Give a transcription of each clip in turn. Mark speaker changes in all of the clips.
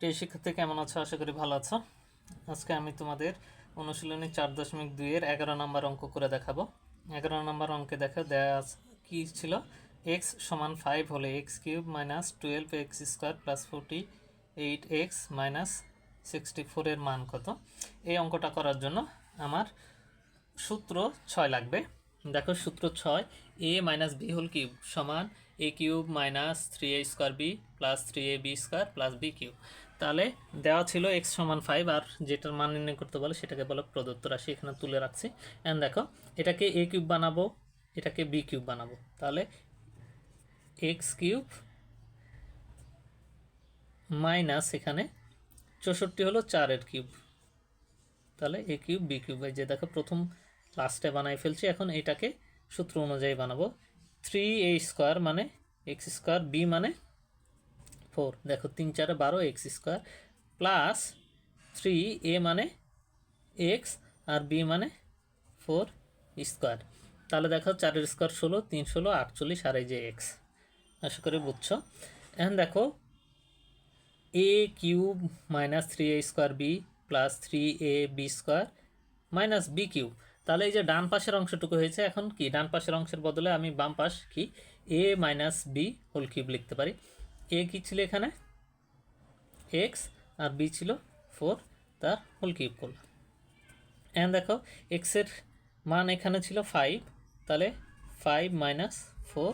Speaker 1: প্রিয় শিক্ষার্থী কেমন আছো? আশা করি ভালো আছো। আজকে আমি তোমাদের অনুশীলনী চার দশমিক দুইয়ের এগারো নম্বর অঙ্ক করে দেখাবো। এগারো নম্বর অঙ্কে দেখো, দেয়া কী ছিল? এক্স সমান ফাইভ হলে X cube minus twelve X square plus forty eight X minus sixty ফোরের মান কত? এই অঙ্কটা করার জন্য আমার সূত্র ছয় লাগবে। দেখো সূত্র ছয় A minus B whole cube সমান A cube minus three A square B plus three A B square plus B cube. তাহলে দেওয়া ছিল এক্স সমান ফাইভ আর যেটার মান নির্ণয় করতে বলে সেটাকে বলো প্রদত্ত রাশি, এখানে তুলে রাখছি। অ্যান্ড দেখো, এটাকে এ কিউব বানাবো, এটাকে বি কিউব বানাবো। তাহলে এক্স কিউব মাইনাস এখানে চৌষট্টি হলো চারের কিউব। তাহলে এ কিউব বি কিউব। যে দেখো, প্রথম লাস্টে বানাই ফেলছি, এখন এটাকে সূত্র অনুযায়ী বানাবো। থ্রি এ স্কোয়ার মানে এক্স স্কোয়ার বি মানে ফোর দেখো, তিন, চারে বারো X square plus three A মানে এক্স আর বি মানে ফোর স্কোয়ার তাহলে দেখো, চারের স্কোয়ার ষোলো, তিন ষোলো, আটচল্লিশ আর এই যে এক্স আশা করি বুঝছ। এখন দেখো A cube minus three A square B plus three A B square minus B cube তাহলে এই যে ডান পাশের অংশটুকু হয়েছে, এখন কি? ডান পাশের অংশের বদলে আমি বাম পাশ কি? A minus B whole cube লিখতে পারি। এ কি ছিল এখানে? এক্স আর বি ছিল ফোর তার হোল কিউব করলাম। অ্যান্ড দেখো এক্সের মান এখানে ছিল ফাইভ তাহলে ফাইভ মাইনাস ফোর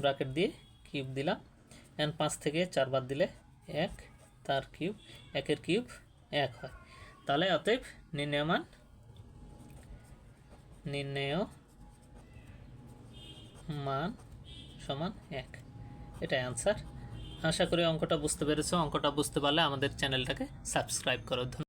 Speaker 1: ব্র্যাকেট দিয়ে কিউব দিলাম। অ্যান্ড পাঁচ থেকে চারবার দিলে এক, তার কিউব একের কিউব এক হয়। তাহলে অতএব নির্ণয় মান নির্ণয় মান সমান এক। এটাই অ্যান্সার আশা করি অঙ্কটা বুঝতে পেরেছ। অঙ্কটা বুঝতে পারলে আমাদের চ্যানেলটাকে সাবস্ক্রাইব করো।